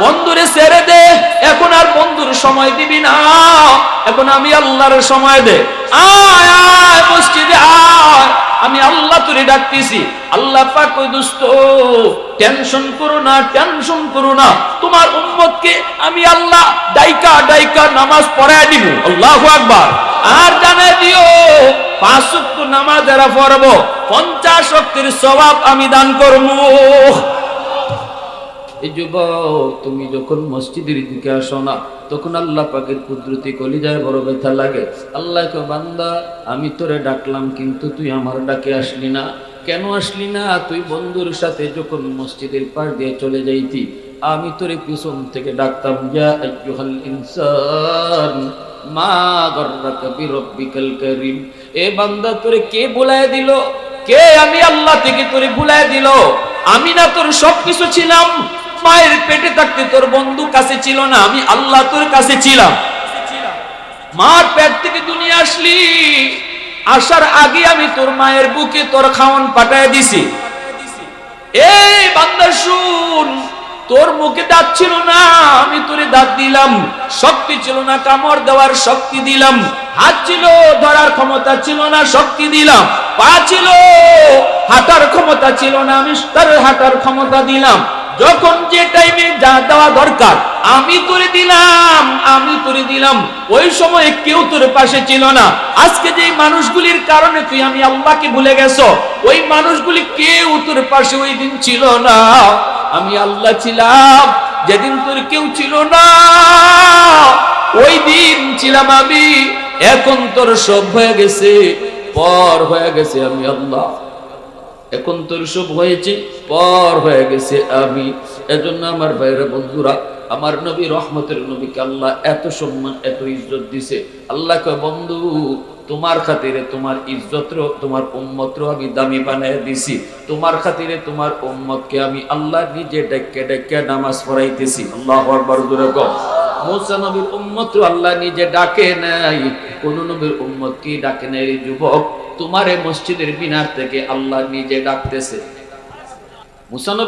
বন্ধুরে ছেড়ে দে, এখন আর বন্ধুর সময় দিবি না। এখন আমি আল্লাহর সময় দে। আয় আয়, মসজিদে আয়। আমি আল্লাহ তোরে ডাকতেছি। আল্লাহ পাক ওই দুস্থ টেনশন করো না, টেনশন করো না। তোমার উম্মতকে আমি আল্লাহ ডাইকা ডাইকা নামাজ পড়ায় দিব। আল্লাহ আকবার। আর জানাই দিও, পাঁচ নামাজ যারা পড়ব, পঞ্চাশ শক্তির স্বভাব আমি দান করব। এই যুবক, তুমি যখন মসজিদের দিকে আসো না, তখন আল্লাহ পাকের কুদরতি কলিজায় বড় ব্যথা লাগে। আল্লাহকে বান্দা, আমি তোরে ডাকলাম, কিন্তু তুই আমার ডাকে আসলি না। কেন আসলি না? তুই বন্ধুর সাথে যখন মসজিদের পাশ দিয়ে চলে যাইতি, আমি তোরে পিছন থেকে ডাকতাম কারীম। এ বান্দা, তোরে কে কে আমি আল্লাহ থেকে তোরে আমি না তোর সবকিছু ছিলাম। মায়ের পেটে থাকতে তোর বন্ধু কাছে ছিল না, আমি আল্লাহ তোর কাছে ছিলাম। মার পেট থেকে দুনিয়া আসলি, আসার আগে আমি তোর মায়ের বুকে তোর খাওয়ান পাঠায় দিছি। এই বান্দা শুন, তোর মুখে দাঁত ছিল না, আমি তোরে দাঁত দিলাম, শক্তি ছিল না, কামড় দেওয়ার শক্তি দিলাম। হাত ছিল, ধরার ক্ষমতা ছিল না, শক্তি দিলাম। পা ছিল, হাঁটার ক্ষমতা ছিল না, আমি তার হাঁটার ক্ষমতা দিলাম। যখন যে টাইমে যা দেওয়া দরকার, আমি তোরে দিলাম, আমি তোরে দিলাম। ওই সময় কেউ তোর পাশে ছিল না। আজকে যে মানুষগুলির কারণে তুই আমি আল্লাহকে ভুলে গেছো, ওই মানুষগুলি কেউ তোর পাশে ওই দিন ছিল না। আমি আল্লাহ ছিলাম, যেদিন তোর কেউ ছিল না, ওই দিন ছিলাম আমি। এখন তোর সব হয়ে গেছে, পর হয়ে গেছে আমি আল্লাহ। এখন তোর সব হয়েছে, পর হয়ে গেছে আমি। এজন্য আমার ভাইরা বন্ধুরা, আমার নবী রহমতের নবীকে আল্লাহ এত সম্মান, এত ইজ্জত দিছে। আল্লাহ কয়, বন্ধু, তোমার খাতিরে তোমার ইজ্জত তোমার উম্মত আমি দামি বানায় দিছি। তোমার খাতিরে তোমার উম্মতকে আমি আল্লাহ নিজে ডেকে ডেকে নামাজ পড়াইতেছি। আল্লাহ আকবার, জোরে কও। মুসা নবীর উম্মত আল্লাহ নিজে ডাকে নাই। কোন নবীর উম্মত কি ডাকে নাই যুবক? তোমারে মসজিদের মিনার থেকে আল্লাহ নিজে ডাকতেছে।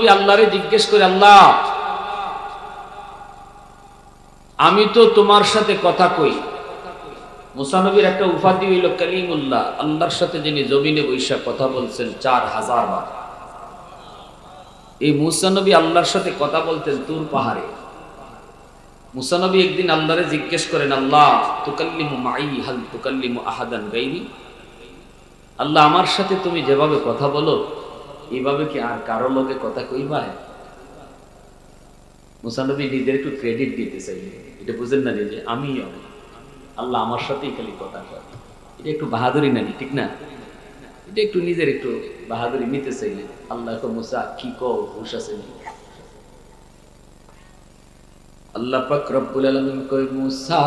আল্লাহরে জিজ্ঞেস করে, আল্লাহ, আমি তো তোমার সাথে কথা কই। মুসানবীর একটা উপাধি হইল কালিমুল্লাহ। আল্লাহর সাথে যিনি জমিনে বৈশা কথা বলছেন চার হাজার বার। এই মুসানবী আল্লাহর সাথে কথা বলতেন তুর পাহাড়ে। মুসানবী একদিন আল্লাহরে জিজ্ঞেস করেন, আল্লাহ, তুকাল্লিমু মাই, হাল তুকাল্লিমু আহাদান গাইরি? আল্লাহ, আমার সাথে তুমি যেভাবে কথা বলো এইভাবে কি আর কারও লোকে কথা কইবায় মুসানবী নিজের একটু ক্রেডিট দিতে চাইলে এটা বুঝেন না যে আমি আল্লাহ আমার সাথেই খালি কথা কয়। এটা একটু বাহাদুরি নানি ঠিক না? এটা একটু নিজের একটু বাহাদুরি নিতে চাইলে আল্লাহ মুসা, কি কো হুশ আছে নি আল্লাহ পাক রব্বুল আলামিন কই মুসা,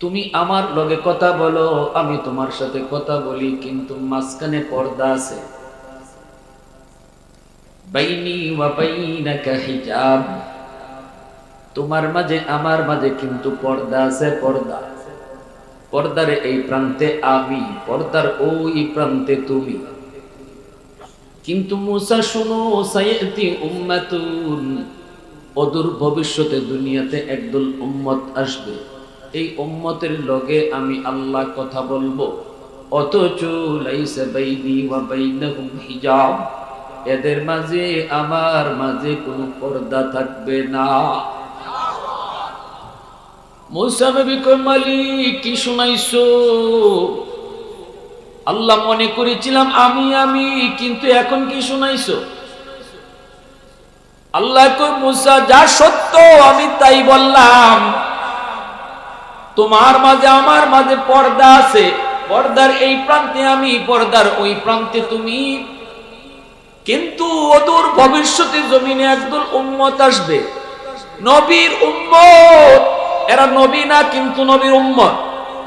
তুমি আমার লগে কথা বলো, আমি তোমার সাথে কথা বলি, কিন্তু মাঝখানে পর্দা আছে। বাইনি ওয়া বাইনাকা হিজাব। তোমার মাঝে, আমার মাঝে কিন্তু পর্দা আছে, পর্দা। পর্দার এই প্রান্তে আমি, পর্দার ওই প্রান্তে তুমি। কিন্তু মুসা, শুনো সাইয়াতি উম্মাতুন। অদূর ভবিষ্যতে দুনিয়াতে একদল উম্মত আসবে। এই উম্মতের লগে আমি আল্লাহ কথা বলব। অথচ লাইসা বাইনি ওয়া বাইনাহুম হিজাব। এদের মাঝে, আমার মাঝে কোনো পর্দা থাকবে না। মালিক, কি শুনাইছো? আল্লাহ মনে করেছিলাম, আমি আমি, কিন্তু এখন কি শুনাইছো? আল্লাহ মুসা, যা সত্য, আমি তাই বললাম। তোমার মাঝে, আমার মাঝে পর্দা আছে। পর্দার এই প্রান্তে আমি, পর্দার ওই প্রান্তে তুমি। কিন্তু ওদূর ভবিষ্যতে জমিনে একদল উম্মত আসবে। নবীর উম্মত, এরা নবী না, কিন্তু নবীর উম্মত।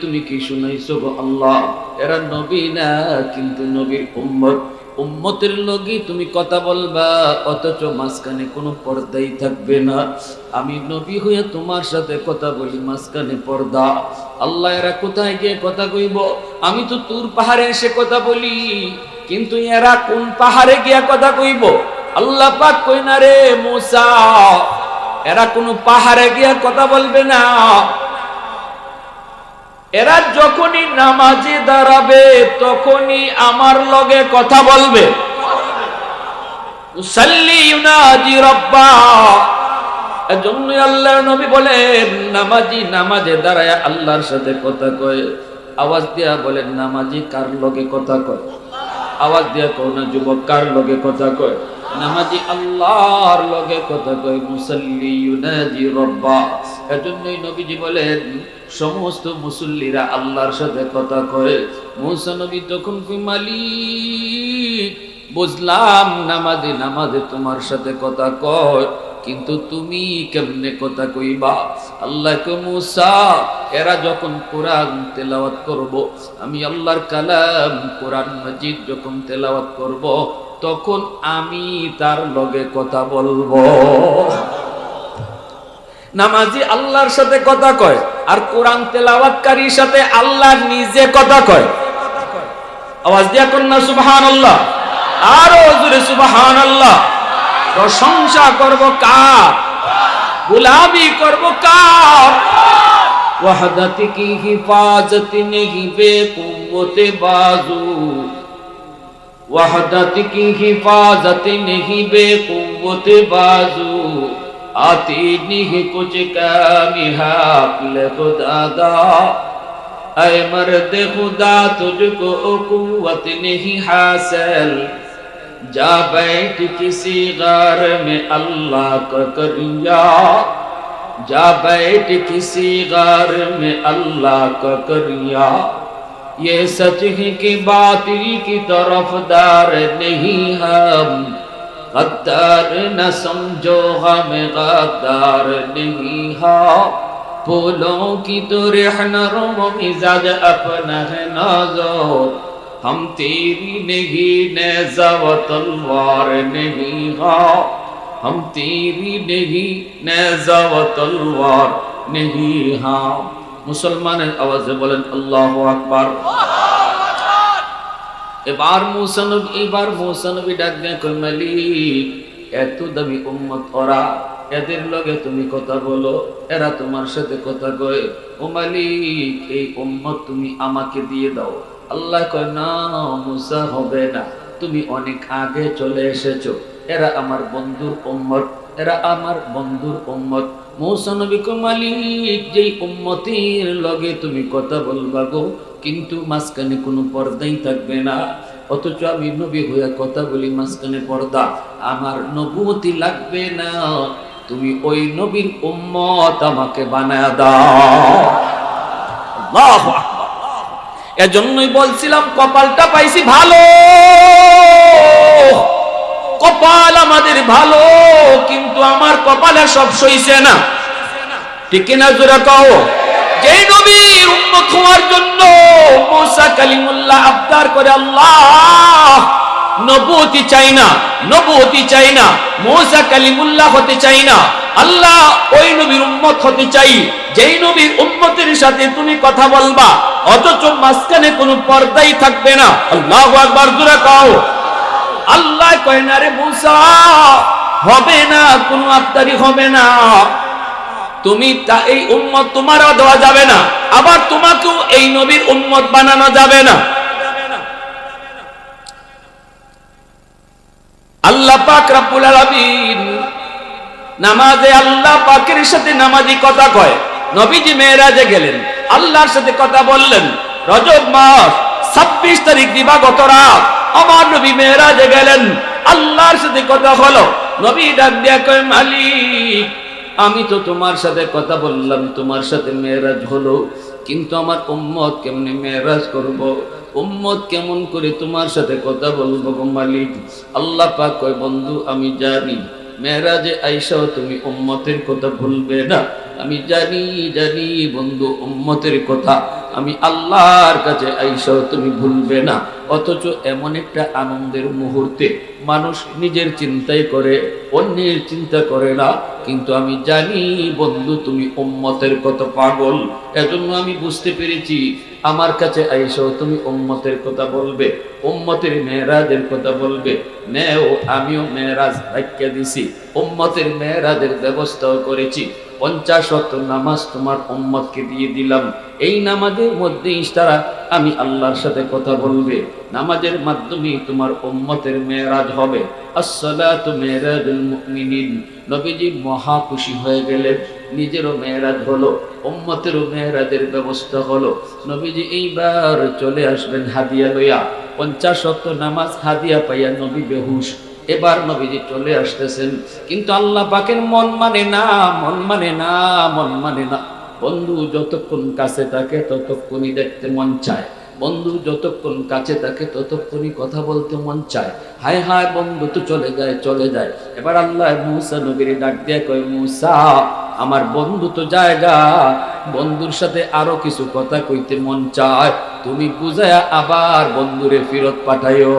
তুমি কি শুনাইছো গো আল্লাহ? এরা নবী না, কিন্তু নবীর উম্মত। উম্মতের লগে তুমি কথা বলবা, অথচ মাঝখানে কোনো পর্দাই থাকবে না। আমি নবী হয়ে তোমার সাথে কথা বলি, মাঝখানে পর্দা। আল্লাহ, এরা কোথায় গিয়ে কথা কইব? আমি তো তুর পাহাড়ে এসে কথা বলি, কিন্তু এরা কোন পাহাড়ে গিয়া কথা কইব? আল্লাহ পাক কই না রে মুসা, এরা কোনো পাহাড়ে গিয়া কথা বলবে না। এরা যখনই নামাজে দাঁড়াবে, তখনই আমার লগে কথা বলবে। আল্লাহ নবী বলেন, নামাজি নামাজে দাঁড়ায় আল্লাহর সাথে কথা কয়। আওয়াজ দিয়া বলেন, নামাজি কার লগে কথা কয়? আওয়াজ দিয়া কও না, যুবক কার লগে কথা কয়? নামাজি আল্লাহর লগে কথা কয়, মুসাল্লি ইউনাজি রব্বা। এজন্যই নবীজি বলেন, সমস্ত মুসল্লিরা আল্লাহর সাথে কথা কয়। মুসা নবী তখন কই, মালিক, বুঝলাম নামাজে নামাজে তোমার সাথে কথা কয়। কিন্তু তুমি কেমনে কথা কইবা? আল্লাহ মুসা, এরা যখন কোরআন তেলাওয়াত করব, আমি আল্লাহর কালাম কোরআন মজিদ যখন তেলাওয়াত করব, তখন আমি তার লগে কথা বলব। নামাজি আল্লাহর সাথে কথা কয়, আর কোরআন তেলাওয়াতকারীর সাথে আল্লাহ নিজে কথা কয়। আওয়াজ দিয়া কন্যা সুবহান আল্লাহ আরও জোরে সুবহান আল্লাহ প্রশংসা করব কার গুলামি করব কার ওয়াহদাতি কি হিফাজত নেহি বে কুমতে বাজু وحدت کی حفاظت نہیں بے قوت بازو آتی نہیں کچھ کامی حقل خدا دا اے مرد خدا تجھ کو قوت نہیں حاصل جا بیٹھ کسی غار میں اللہ کا کریا۔ جا بیٹھ کسی غار میں اللہ کا کریا۔ یہ سچ ہی کی باطل کی طرف دار نہیں ہم۔ غدار نہ سمجھو ہم، غدار نہیں ہاں پھولوں کی تو رحن روم مزاج اپنا ہے نازو۔ ہم تیری نہیں نیزہ و تلوار نہیں ہاں ہم تیری نہیں نیزہ و تلوار نہیں ہاں মুসলমানের আওয়াজে বলেন আল্লাহ আকবার এবার মৌসানব এবার মৌসানবী এত দামি উম্মত ওরা এদের লগে তুমি কথা বলো এরা তোমার সাথে কথা কয় ও মালিক এই উম্মত তুমি আমাকে দিয়ে দাও আল্লাহ কয়, না, মুসা হবে না। তুমি অনেক আগে চলে এসেছ। এরা আমার বন্ধুর উম্মত। এরা আমার বন্ধুর উম্মত। মৌসনবী মালিক, যেই উম্মতির লগে তুমি কথা বলবা গো, কিন্তু মাঝখানে কোনো পর্দাই থাকবে না। অথচ আমি নবী হয়ে কথা বলি মাঝখানে পর্দা। আমার নবুতি লাগবে না। তুমি ওই নবীর উম্মত আমাকে বানায় দাও। আল্লাহু আকবার। এজন্যই বলছিলাম, কপালটা পাইছি ভালো। কপাল আমাদের ভালো, কিন্তু আমার কপালে সব সইছে না। ঠিক না জোরা কও? যেই নবী উম্মত হওয়ার জন্য মুসা কালিমুল্লাহ আবদার করে আল্লাহ নবুতি চাই না নবুতি চাই না, মুসা কালিমুল্লাহ হতে চাই না, আল্লাহ ওই নবীর উম্মত হতে চাই, যেই নবীর উম্মতের সাথে তুমি কথা বলবা, অথচ মাঝখানে কোনো পর্দাই থাকবে না। আল্লাহ আকবার, জোরে কও। আল্লাহ কয়, না রে মুসা, হবে না, কোনো আবদারি হবে না। তুমি তা, এই উম্মত তোমারও দেওয়া যাবে না, আবার তোমাকেও এই নবীর উম্মত বানানো যাবে না। আল্লাহ পাক রাব্বুল আলামিন নামাজে আল্লাহ পাকের সাথে নামাজি কথা কয়। নবীজি মেয়েরাজে গেলেন। আল্লাহর সাথে কথা বললেন। রজব মাস, ছাব্বিশ তারিখ দিবাগত রাত। আমার নবী মেয়েরাজে গেলেন। আল্লাহর সাথে কথা হলো। নবী ডাক দিয়া কয়, মালিক, আমি তো তোমার সাথে কথা বললাম, তোমার সাথে মেয়েরাজ হলো। কিন্তু আমার উম্মত কেমনে মেয়েরাজ করব? উম্মত কেমন করে তোমার সাথে কথা বলব গো মালিক? আল্লাহ পাক কয়, বন্ধু, আমি জানি মেয়েরাজে আইসাও তুমি উম্মতের কথা ভুলবে না। আমি জানি জানি বন্ধু, উম্মতের কথা। আমি আল্লাহর কাছে আইসাও তুমি ভুলবে না। অথচ এমন একটা আনন্দের মুহূর্তে মানুষ নিজের চিন্তাই করে, অন্যের চিন্তা করে না। কিন্তু আমি জানি, বন্ধু, তুমি উম্মতের কত পাগল। এজন্য আমি বুঝতে পেরেছি আমার কাছে আইসাও তুমি উম্মতের কথা বলবে, উম্মতের মেয়েরাজের কথা বলবে। নেও, আমিও মেয়েরাজ ভাগ্যা দিছি। উম্মতের মেয়েরাজের ব্যবস্থাও করেছি। পঞ্চাশ অক্ট নামাজ তোমার উম্মতকে দিয়ে দিলাম। এই নামাজের মধ্যেই তারা আমি আল্লাহর সাথে কথা বলবে। নামাজের মাধ্যমে তোমার উম্মতের মেয়েরাজ হবে। আসসালাতু মেয়েরাজুল মুমিনিন। নবীজি মহা খুশি হয়ে গেলেন। নিজেরও মেয়েরাজ হলো, উম্মতেরও মেয়েরাজের ব্যবস্থা হলো। নবীজি এইবার চলে আসবেন হাদিয়া লইয়া। পঞ্চাশ অক্ট নামাজ হাদিয়া পাইয়া নবী বেহুশ। এবার নবীজি চলে আসতেছেন। কিন্তু আল্লাহ পাকের মন মানে না, মন মানে না, মন মানে না। বন্ধু যতক্ষণ কাছে থাকে ততক্ষণই দেখতে মন চায়। বন্ধু যতক্ষণ কাছে থাকে, ততক্ষণই কথা বলতে মন চায়। হায় হায় বন্ধু, তো চলে যায় চলে যায়। এবার আল্লাহ মুসা নবীর ডাক দিয়ে কয়, মুসা, আমার বন্ধু তো জায়গা বন্ধুর সাথে আরও কিছু কথা কইতে মন চায়। তুমি বুঝায়া আবার বন্ধুরে ফিরত পাঠাইও।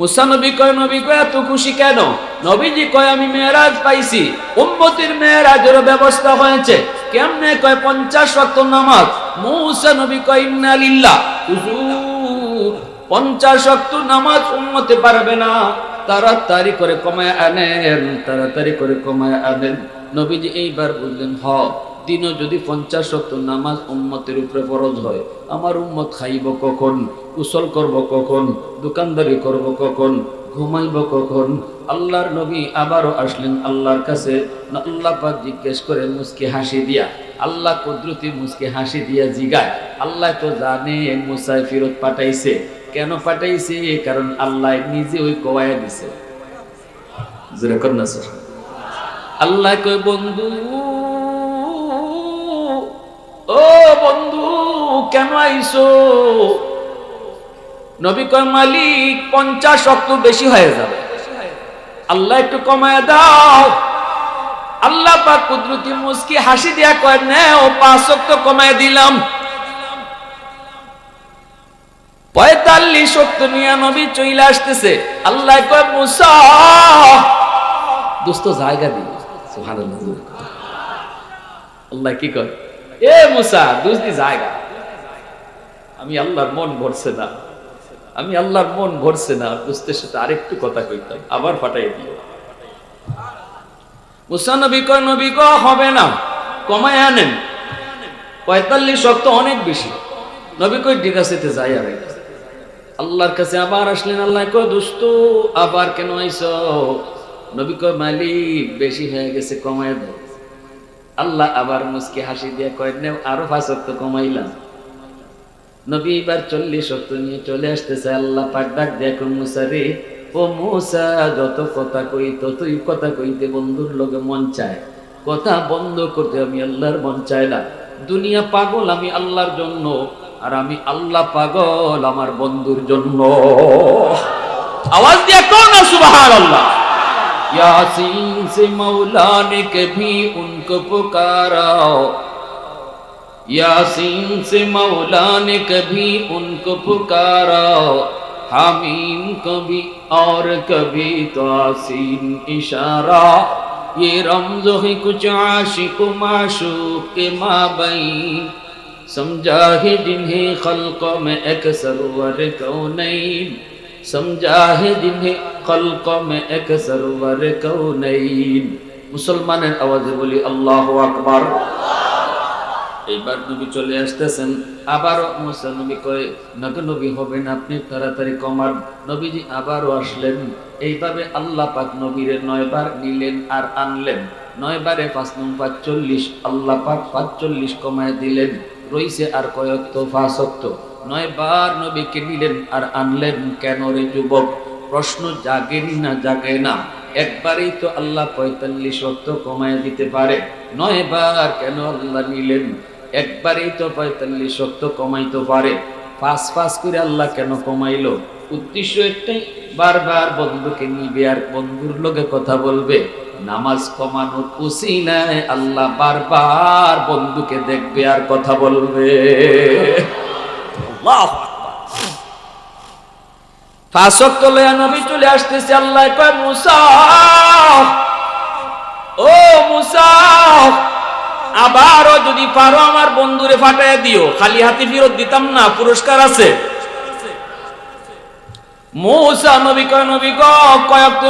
মুসা নবী কয় নবী কয় এত খুশি কেন? নবীজি কয়, আমি মেয়েরাজ পাইছি। উম্মতির মেয়েরাজের ব্যবস্থা হয়েছে। কেমনে কয়, পঞ্চাশ রক্ত নামাজ মুসা নবী কয়, ইন্না লিল্লাহ। হুজুর, পঞ্চাশ রক্ত নামাজ উম্মতে পারবে না। তাড়াতাড়ি করে কমায় আনেন, তাড়াতাড়ি করে কমায় আনেন। নবীজি এইবার বললেন, হ, দিনও যদি পঞ্চাশ শক্ত নামাজ উম্মতের উপরে ফরজ হয়, আমার উম্মত খাইব কখন কুশল করব কখন, দোকানদারি করব কখন, ঘুমাইব কখন? আল্লাহর নবী আবারও আসলেন আল্লাহর কাছে। আল্লাহ পাক জিজ্ঞেস করে মুসকে হাসি দিয়া? আল্লাহ কুদরতি মুসকে হাসি দিয়া জিগায়, আল্লাহ তো জানে মুসাই ফিরত পাঠাইছে। কেন পাঠাইছে? কারণ আল্লাহ নিজে ওই কোয়ায় দিছে। আল্লাহ কই বন্ধু, ও বন্ধু, কেন আইসো? নবী কয়, মালিক, পঞ্চাশ অক্ট বেশি হয়ে যাবে। আল্লাহ একটু কমায় দাও। আল্লাহ পাক কুদরতি মুস্কি হাসি দিয়া কয়, নে, ও পাঁচ অক্ট কমায় দিলাম। পঁয়তাল্লিশ নবী চইলে আসতেছে। আল্লাহ কয়, মুসা! দোস্ত, জায়গা আল্লাহ কি কয়, এ মুসা দুজদি জায়গা। আমি আল্লাহর মন ভরছে না। আমি আল্লাহর মন ভরছে না। বুঝতে সাথে আরেকটু কথা কইতাম। আবার ফাটাই দিও হবে না। কমায় আনেন। পঁয়তাল্লিশ শক্ত অনেক বেশি। নবী কই যাই আর আল্লাহর কাছে আবার আসলেন, আল্লাহ দোস্ত আবার কেন আইস নবী কয়, মালিক, বেশি হয়ে গেছে, কমায় দাও। আল্লাহ আবার মুসকে হাসি দিয়ে কয়, নেও, আরও ফাঁসক্ত কমাইলাম। নবী এবার চল্লিশ শক্ত নিয়ে চলে আসতেছে, আল্লাহ পাক ডাক দেখো মুসা রে ও মুসা যত কথা কই ততই কথা কইতে বন্ধুর লোকে মন চায় কথা বন্ধ করতে আমি আল্লাহর মন চায় না দুনিয়া পাগল আমি আল্লাহর জন্য আর আমি আল্লাহ পাগল আমার বন্ধুর জন্য আওয়াজ দিয়ে কোন না সুবহানাল্লাহ यासीन से मौला ने कभी उनको पुकारा यासीन से मौला ने कभी उनको पुकारा حمیم کبھی اور کبھی توسیم اشارہ یہ رمز ہے کچھ عاشق و معشوق کے مابین سمجھا ہے جنہیں خلقوں میں ایک سرور کونین سمجھا ہے جنہیں خلقوں میں ایک سرور کونین মুসলমানের আওয়াজে বলি আল্লাহ আকবার এইবার নবী চলে আসতেছেন। আবারও মুসা নবী কয়ে, নবী নবী হবেন আপনি, তাড়াতাড়ি কমার। নবীজি আবারও আসলেন। এইভাবে আল্লাহ পাক নবীরে নয়বার নিলেন আর আনলেন। নয়বারে পাঁচ নং পাঁচচল্লিশ, আল্লাহ পাক পাঁচচল্লিশ কমায় দিলেন। রইছে আর কয়ক্ত ফাঁসক্ত নয়বার নবীকে নিলেন আর আনলেন। কেন রে যুবক? প্রশ্ন জাগেনি না জাগে না। একবারেই তো আল্লাহ পঁয়তাল্লিশ অর্থ কমায় দিতে পারে। নয়বার কেন আল্লাহ নিলেন? একবারেই তো পঁয়তাল্লিশ শক্ত কমাইতে পারে। ফাঁস ফাঁস করে আল্লাহ কেন কমাইলো? উদ্দেশ্য একটাই, বারবার বন্ধুকে নিবে আর বন্ধুর লোকে কথা বলবে। নামাজ কমানোর উসিলায় আল্লাহ বারবার বন্ধুকে দেখবে আর কথা বলবে। চলে আসতেছে আল্লাহ কয় ও মুসা আবারও যদি পারো আমার বন্ধুরে ফাটাইয়া দিও, খালি হাতে ফেরত দিতাম না, পুরস্কার আছে।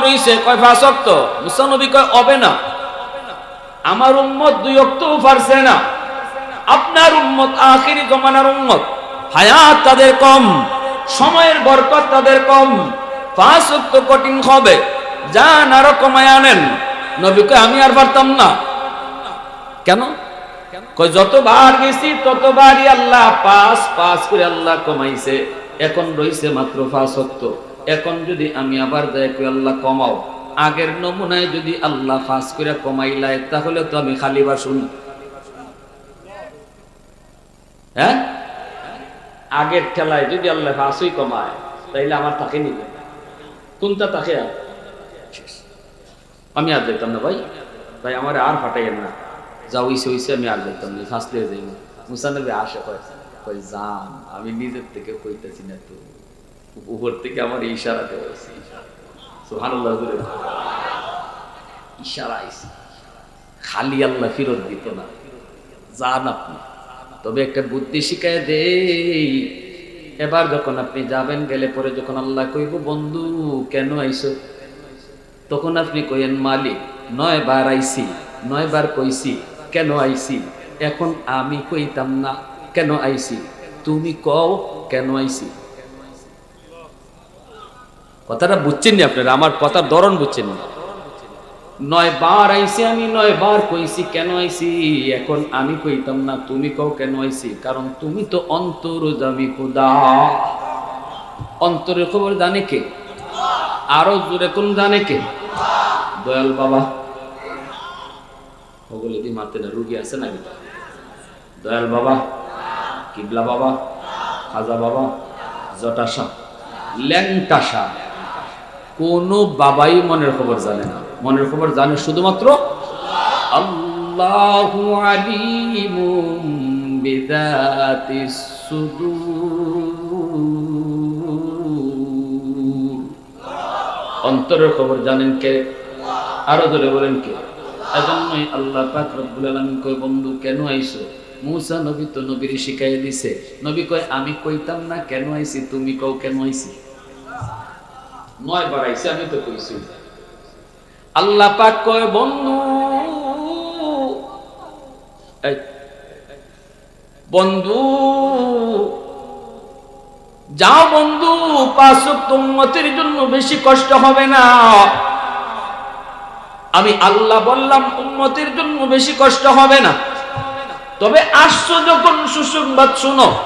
রইছে, কয় হবে না। আমার দুই অক্টও পারছে না। আপনার তাদের কম, সময়ের তাদের কম। অক্ট কঠিন হবে। যান আরও কমায় আনেন। নবীকে আমি আর পারতাম না। কেন? যতবার গেছি, ততবারই আল্লাহ পাঁচ পাঁচ করে আল্লাহ কমাইছে। এখন রইছে মাত্র পাঁচ অক্ট এখন যদি আমি আবার দেয় কই আল্লাহ কমাও, আগের নমুনায় যদি আল্লাহ ফাঁস করে কমাইলাই, তাহলে তো আমি খালি বাসুন হ্যাঁ? আগের ঠেলায় যদি আল্লাহ ফাঁসই কমায়, তাইলে আমার তাকে নিবে কোনটা তাকে? আমি আর যেতাম না ভাই। ভাই আমার আর ফাটাইয়েন না। যা হইছে হইছে, আমি আর যেতাম না ফাঁসলে যাই মুসানবী আসে, কয় জান, আমি নিজের থেকে কইতেছি না তো। উপর থেকে আমার ইশারা দেওয়া হয়েছে সুবহানাল্লাহ বলে ইশারা আইছে। খালি আল্লাহ ফিরত দিত না। যান আপনি। তবে একটা বুদ্ধি শিখায় দে এবার যখন আপনি যাবেন, গেলে পরে যখন আল্লাহ কইব, বন্ধু, কেন আইছো? তখন আপনি কইেন মালিক নয় বার আইছি নয় বার কইছি কেন আইছি এখন আমি কইতাম না, কেন আইছি তুমি কও, কেন আইছি কথাটা বুঝছেন নি আপনারা? আমার কথার ধরন বুঝছেন না? নয় বার আইছি আমি, নয় বার কইছি, কেন আইছি এখন আমি কইতাম না, তুমি কও, কেন আইছি কারণ তুমি তো অন্তর জামি খুদা। অন্তরের খবর জানে কে? আরও জোরে কোন জানে কে? দয়াল বাবা। মারতে না, রুগী আছে নাকি? দয়াল বাবা, কিবলা বাবা, খাজা বাবা, জটাশা, ল্যাংটাশা। কোনো বাবাই মনের খবর জানে না। মনের খবর জানে শুধুমাত্র আল্লাহু অন্তরের খবর জানেন কে? আরও ধরে বলেন কে? এজন্যই আল্লাহ পাক রব্বুল আলামিন কয়, বন্ধু, কেন আইছো? মুসা নবী তো নবীর শিখাই দিছে। নবী কয়, আমি কইতাম না কেন আইছি, তুমি কও কেন আইছি? নয় বার আইছে, আমি তো কইছি। আল্লাহ পাক কয়, বন্ধু বন্ধু, যাও বন্ধু, পাঁচ উম্মতের জন্য বেশি কষ্ট হবে না। আমি আল্লাহ বললাম, উম্মতের জন্য বেশি কষ্ট হবে না। তবে আসছো যখন, সুসংবাদ শুনো।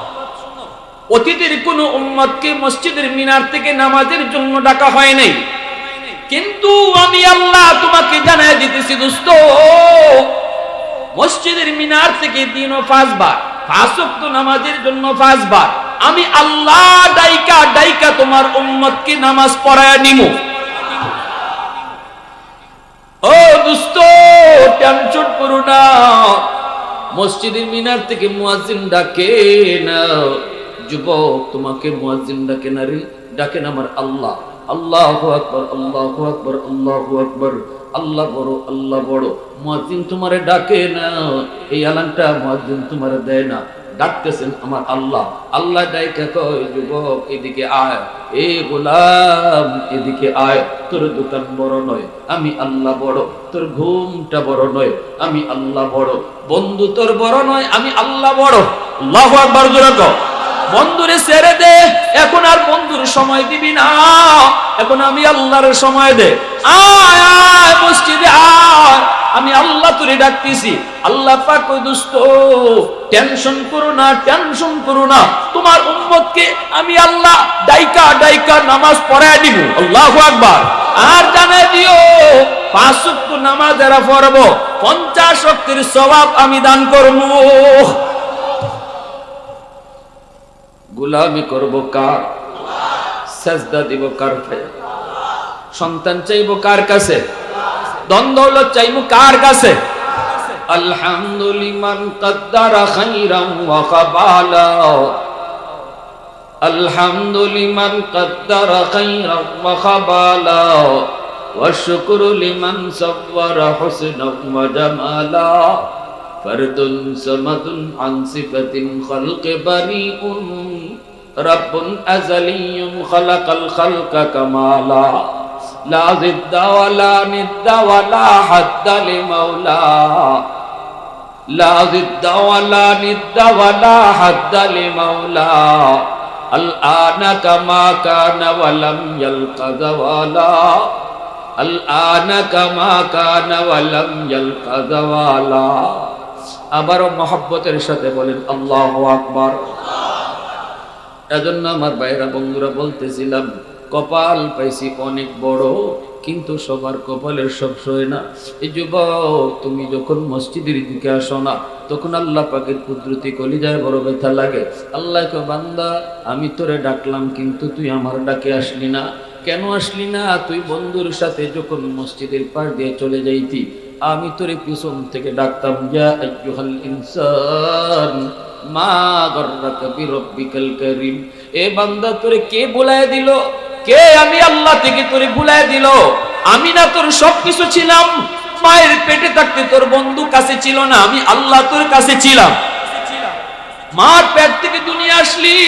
অতীতের কোন উম্মতকে মসজিদের মিনার থেকে নামাজের জন্য ডাকা হয় নাই। কিন্তু আমি আল্লাহ তোমাকে জানাই দিতেছি, দোস্ত। মসজিদের মিনার থেকে দিন ও পাঁচবার, পাঁচ ওয়াক্ত নামাজের জন্য পাঁচবার। আমি আল্লাহ ডাইকা ডাইকা তোমার উম্মতকে নামাজ পড়ায় নিমু। ও দুস্ত করো না। মসজিদের মিনার থেকে মুয়াজ্জিন ডাকে না। যুবক, তোমাকে মুয়াজ্জিন ডাকে না রে। ডাকেন আমার আল্লাহ। আল্লাহু আকবার আল্লাহু আকবার আল্লাহু আকবার। আল্লাহ বড় আল্লাহ বড়। মুয়াজ্জিন তোমারে ডাকে না। এই আলানটা মুয়াজ্জিন তোমারে দেয় না। ডাকতেছেন আমার আল্লাহ। আল্লাহ ডাইকা কয়, যুবক, এদিকে আয়। এ গোলাম, এদিকে আয়। তোর দোকান বড় নয়, আমি আল্লাহ বড়। তোর ঘুমটা বড় নয়, আমি আল্লাহ বড়। বন্ধু তোর বড় নয়, আমি আল্লাহ বড়। আল্লাহ আকবার, জোরে কও। বন্ধুরে ছেড়ে দে, এখন আর বন্ধুর সময় দিবি না। এখন আমি আল্লাহর সময় দে। আয় আয়, মসজিদে আয়। আমি আল্লাহ তোরে ডাকতেছি। আল্লাহ পাক দুস্থ টেনশন করো না, টেনশন করো না। তোমার উম্মতকে আমি আল্লাহ ডাইকা ডাইকা নামাজ পড়ায় দিব। আল্লাহু আকবার। আর জানাই দিও, পাঁচ নামাজ যারা পড়ব, পঞ্চাশ ওয়াক্তের সওয়াব আমি দান করব। গুলামি করব কার? সেজদা দিব কার সন্তান চাইব কার কাছে? দ্বন্দ্ব চাইব কার কাছে আলহামদুলিমান কদ্দারা খাইরাম ওয়া কাবালা আলহামদুলিমান কদ্দারা খাইরাম ওয়া কাবালা والشكر لمن صور حسنا وجمالا فرد صمد عن صفة خلق بريء رب أزلي خلق الخلق كمالا لا ضد ولا ند ولا حد لمولا لا ضد ولا ند ولا حد لمولا الآن كما كان ولم يلق زوالا الآن كما كان ولم يلق زوالا আবারও মহব্বতের সাথে বলেন আল্লাহ আকবার এজন্য আমার ভাইরা বন্ধুরা বলতেছিলাম কপাল পাইছি অনেক বড়, কিন্তু সবার কপালের সব সয় না। এই যুবক, তুমি যখন মসজিদের দিকে আসো না, তখন আল্লাহ পাকের কুদরতি কলিজায় বড় ব্যথা লাগে। আল্লাহ বান্দা, আমি তোরে ডাকলাম, কিন্তু তুই আমার ডাকে আসলি না। কেন আসলি না? তুই বন্ধুর সাথে যখন মসজিদের পার দিয়ে চলে যাইতি, আমি তোরে পিছন থেকে ডাকতাম যা ইনসান, মা গর্রাকা বিরব্বিকাল কারীম। এ বান্দা তোরে কে বুলায় দিল? কে আমি আল্লাহ থেকে তোর ভুলাই দিল? আমি না তোর সবকিছু ছিলাম। মায়ের পেটে থাকতে তোর বন্ধু কাছে ছিল না, আমি আল্লাহ তোর কাছে ছিলাম। মার পেট থেকে দুনিয়া আসলি।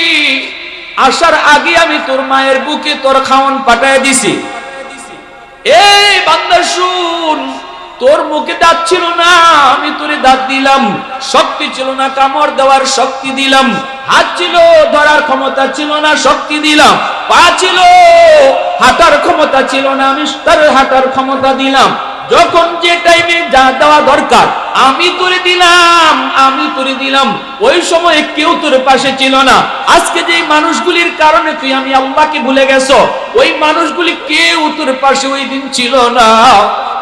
আসার আগে আমি তোর মায়ের বুকে তোর খাওয়ান পাঠায় দিছি। এই বান্দা শুন তোর মুখে দাঁত ছিল না, আমি তোরে দাঁত দিলাম। শক্তি ছিল না, কামড় দেওয়ার শক্তি দিলাম। হাত ছিল, ধরার ক্ষমতা ছিল না, শক্তি দিলাম। পা ছিল, হাঁটার ক্ষমতা ছিল না, আমি তার হাঁটার ক্ষমতা দিলাম। যখন যে টাইমে যা দেওয়া দরকার, আমি তোরে দিলাম, আমি তোরে দিলাম। ওই সময় কেউ তোর পাশে ছিল না। আজকে যে মানুষগুলির কারণে তুই আমি আল্লাহকে ভুলে গেছো, ওই মানুষগুলি কেউ তোর পাশে ওই দিন ছিল না।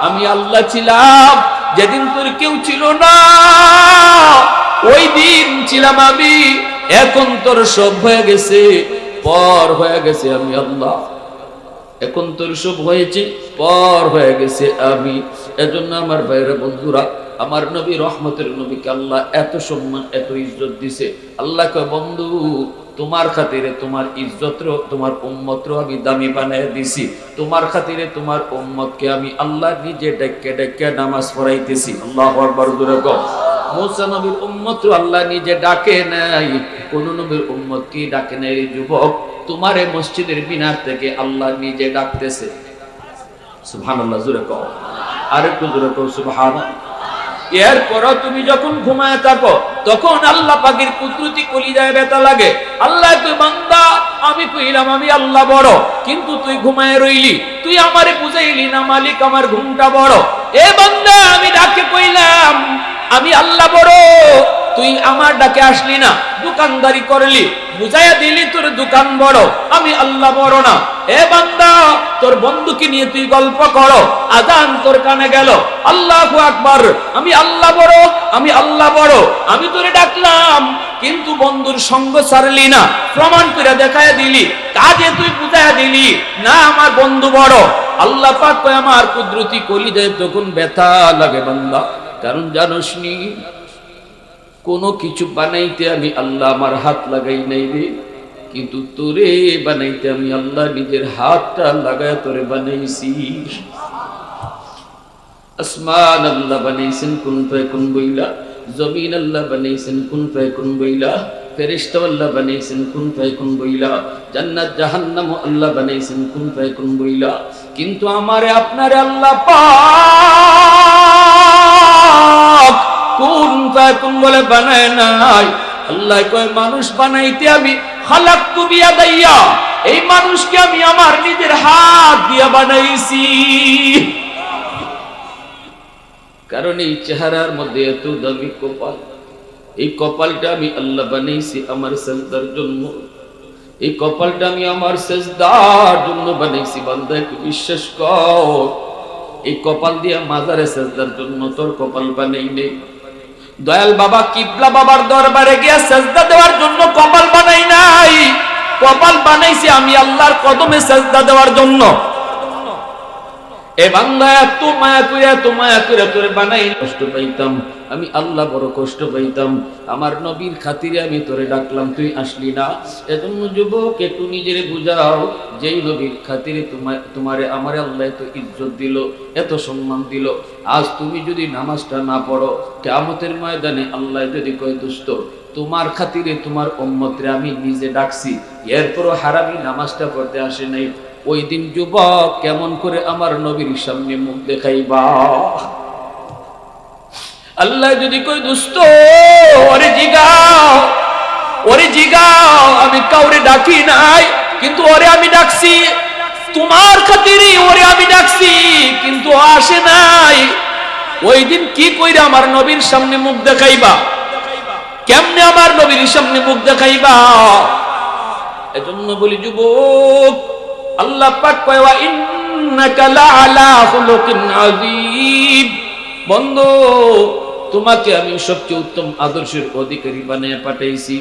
আমি আল্লাহ ছিলাম, যেদিন তোর কেউ ছিল না ওই দিন ছিলাম আমি। এখন তোর সব হয়ে গেছে, পর হয়ে গেছে আমি আল্লাহ। এখন তোর সব হয়েছে, পর হয়ে গেছে আমি। এজন্য আমার বাইরে বন্ধুরা আমার নবী রহমতের নবীকে আল্লাহ এত সম্মান, এত ইজ্জত দিছে। আল্লাহ কয়, বন্ধু, তোমার খাতিরে তোমার ইজ্জত তোমার উম্মত আমি দামি বানায় দিছি। তোমার খাতিরে তোমার উম্মতকে আমি আল্লাহ নিজে ডেকে ডেকে নামাজ পড়াইতেছি। আল্লাহ আকবার, জোরে কও। মুসা নবীর উম্মত আল্লাহ নিজে ডাকে নাই। কোন নবীর উম্মত কি ডাকে নাই যুবক? তোমারে মসজিদের মিনার থেকে আল্লাহ নিজে ডাকতেছে। সুবহানাল্লাহ, জোরে কও। আরেকটু জোরে কও, সুবহানাল্লাহ। এরপরও তুমি যখন ঘুমায় থাকো, তখন আল্লাহ পাখির কুদরতি কলিজায় ব্যথা লাগে। আল্লাহ তুই বান্দা, আমি কইলাম, আমি আল্লাহ বড়, কিন্তু তুই ঘুমায় রইলি। তুই আমারে বুঝাইলি না, মালিক, আমার ঘুমটা বড়। এ বান্দা, আমি ডাকে কইলাম, আমি আল্লাহ বড়। তুই আমার ডাকে আসলি না, দোকানদারি করলি, বুঝাইয়া দিলি তোর দোকান বড়, আমি আল্লাহ বড় না। এ বান্দা, তোর বন্ধুকে নিয়ে তুই গল্প করো, আজান তোর কানে গেল, আল্লাহ আকবার, আমি আল্লাহ বড়, আমি আল্লাহ বড়, আমি তোরে ডাকলাম, কিন্তু বন্ধুর সঙ্গ ছাড়লি না, প্রমাণ করে দেখায় দিলি, কাজে তুই বুঝাইয়া দিলি, না আমার বন্ধু বড়। আল্লাহ পাক আমার কুদরতি কলি দেয় তখন ব্যথা লাগে বান্দা, কারণ জানোস নি কোনো কিছু বানাইতে আমি আল্লাহ আমার হাত লাগাই নাই রে। কিন্তু তোরে বানাইতে আমি আল্লাহ নিজের হাতটা লাগায় তোরে বানাইছি। আসমান আল্লাহ বানাইছেন, কোন কোন বইলা? জমিন আল্লাহ বানাইছেন, কোন কোন বইলা? ফেরিস্তা আল্লাহ বানাইছেন, কোন কোন বইলা? জান্নাত জাহান্নাম আল্লাহ বানাইছেন, কোন কোন বইলা? কিন্তু আমারে, আপনারে আল্লাহ পাক কারণ এই চেহারার মধ্যে এত দামি কপাল, এই কপালটা আমি আল্লাহ বানাইছি আমার সেজদার জন্য। এই কপালটা আমি আমার সেজদার জন্য বানাইছি, বান্দা, একটু বিশ্বাস কর। এই কপাল দিয়া মাজারে সেজদার জন্য তোর কপাল বানাই নেই। দয়াল বাবা কিবলা বাবার দরবারে গিয়া সাজদা দেওয়ার জন্য কপাল বানাই নাই। কপাল বানাইছি আমি আল্লাহর কদমে সাজদা দেওয়ার জন্য। এ বান্দা এত মায়া করে এত মায়া করে তোরে বানাই। কষ্ট পাইতাম। আমি আল্লাহ বড় কষ্ট পাইতাম। আমার নবীর খাতিরে আমি তোরে ডাকলাম, তুই আসলি না। এজন্য যুবক, একটু নিজের বুঝাও, যেই নবীর খাতিরে তোমার তোমারে, আমারে আল্লাহ এত ইজ্জত দিল, এত সম্মান দিল। আজ তুমি যদি নামাজটা না পড়ো কেমতের ময়দানে আল্লাহ যদি কয়, দুষ্ট, তোমার খাতিরে তোমার উম্মতরে আমি নিজে ডাকছি। এরপরও হারামি নামাজটা পড়তে আসে নাই। ওই দিন যুবক, কেমন করে আমার নবীর সামনে মুখ দেখাইবা? আল্লাহ যদি কই দুস্ত, ওরে জিগাও ওরে জিগাও আমি কাউরে ডাকি নাই, কিন্তু ওরে আমি ডাকছি। তোমার খাতিরে ওরে আমি ডাকছি, কিন্তু আসে নাই। ওই দিন কি কইরে আমার নবীর সামনে মুখ দেখাইবা? কেমনে আমার নবীর সামনে মুখ দেখাইবা? এজন্য বলি, যুবক, আল্লাহ পাক কয়, ওয়া ইন্নাকা লাআলা খুলুকিন আযীম বন্ধু তোমাকে আমি সবচেয়ে উত্তম আদর্শের অধিকারী বানিয়ে পাঠাইছি।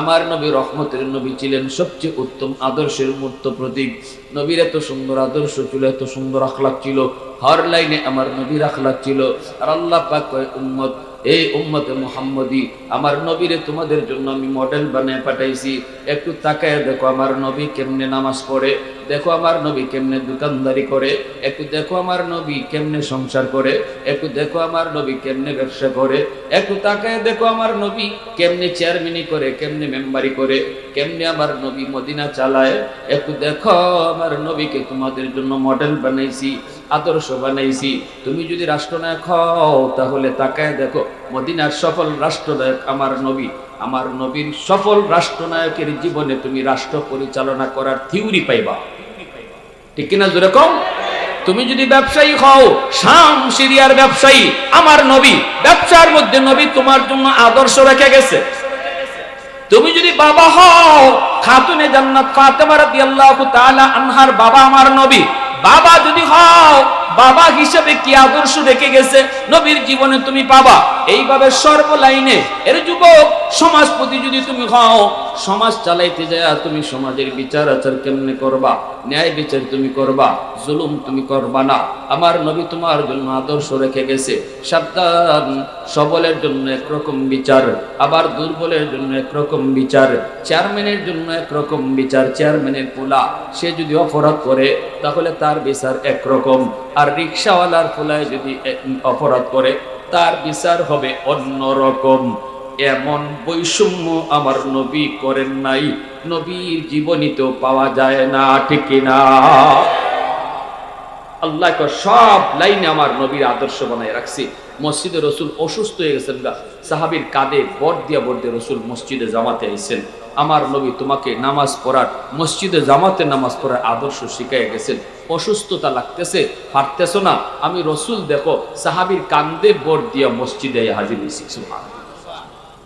আমার নবী রহমতের নবী ছিলেন সবচেয়ে উত্তম আদর্শের মূর্ত প্রতীক। নবীর এত সুন্দর আদর্শ ছিল, এত সুন্দর আখলাক ছিল। হর লাইনে আমার নবীর আখলাক ছিল। আর আল্লাহ পাক কয়, উম্মত এই উম্মতে মুহাম্মদি, আমার নবীরে তোমাদের জন্য আমি মডেল বানিয়ে পাঠাইছি। একটু তাকায় দেখো আমার নবী কেমনে নামাজ পড়ে, দেখো আমার নবী কেমনে দোকানদারি করে, একটু দেখো আমার নবী কেমনে সংসার করে, একটু দেখো আমার নবী কেমনে ব্যবসা করে, একটু তাকায় দেখো আমার নবী কেমনে চেয়ারম্যানি করে, কেমনে মেম্বারি করে, কেমনে আমার নবী মদিনা চালায়, একটু দেখো আমার নবীকে তোমাদের জন্য মডেল বানাইছি। আদর্শ বানাইছি। তুমি যদি রাষ্ট্রনায়ক হও, তাহলে তাকায় দেখো, মদিনার সফল রাষ্ট্রনায়ক আমার নবী। আমার নবীর সফল রাষ্ট্রনায়কের জীবনে তুমি রাষ্ট্র পরিচালনা করার থিওরি পাইবা। ঠিক কিনা যেরকম তুমি যদি ব্যবসায়ী হও, শাম সিরিয়ার ব্যবসায়ী, আমার নবী, ব্যবসার মধ্যে নবী তোমার জন্য আদর্শ রেখে গেছে। তুমি যদি বাবা হও, খাতুনে জান্নাত ফাতেমা রাদিয়াল্লাহু তাআলা আনহার বাবা আমার নবী বাবা যদি হও বাবা হিসেবে কি আদর্শ রেখে গেছে? নবীর জীবনে তুমি পাবা। এইভাবে সর্বলাইনে এর যুবক সমাজপতি যদি তুমি হও, সমাজ চালাইতে যায় তুমি সমাজের বিচার আচার কেমনে করবা? ন্যায় বিচার তুমি করবা, জুলুম তুমি করবা না। আমার নবী তোমার জন্য আদর্শ রেখে গেছে। সাবধান, সবলের জন্য একরকম বিচার, আবার দুর্বলের জন্য একরকম বিচার, চেয়ারম্যানের জন্য একরকম বিচার, চেয়ারম্যানের পোলা। সে যদি অপরাধ করে, তাহলে তার বিচার একরকম। আর রিক্সাওয়ালার পোলায় যদি অপরাধ করে, তার বিচার হবে অন্যরকম এমন বৈষম্য আমার নবী করেন নাই। নবীর জীবনীতেও পাওয়া যায় না, ঠিক না আল্লাহ সব লাইনে আমার নবীর আদর্শ বানায় রাখছি। মসজিদে রসুল অসুস্থ হয়ে গেছেন সাহাবির কাঁধে বর দিয়া বর দিয়ে রসুল মসজিদে জামাতে আইছেন। আমার নবী তোমাকে নামাজ পড়ার, মসজিদে জামাতে নামাজ পড়ার আদর্শ শিখাই গেছেন অসুস্থতা লাগতেছে পারতেছ না আমি রসুল দেখো, সাহাবির কান্দে বোর্ড দিয়ে মসজিদে হাজির হয়েছি সুবহানাল্লাহ।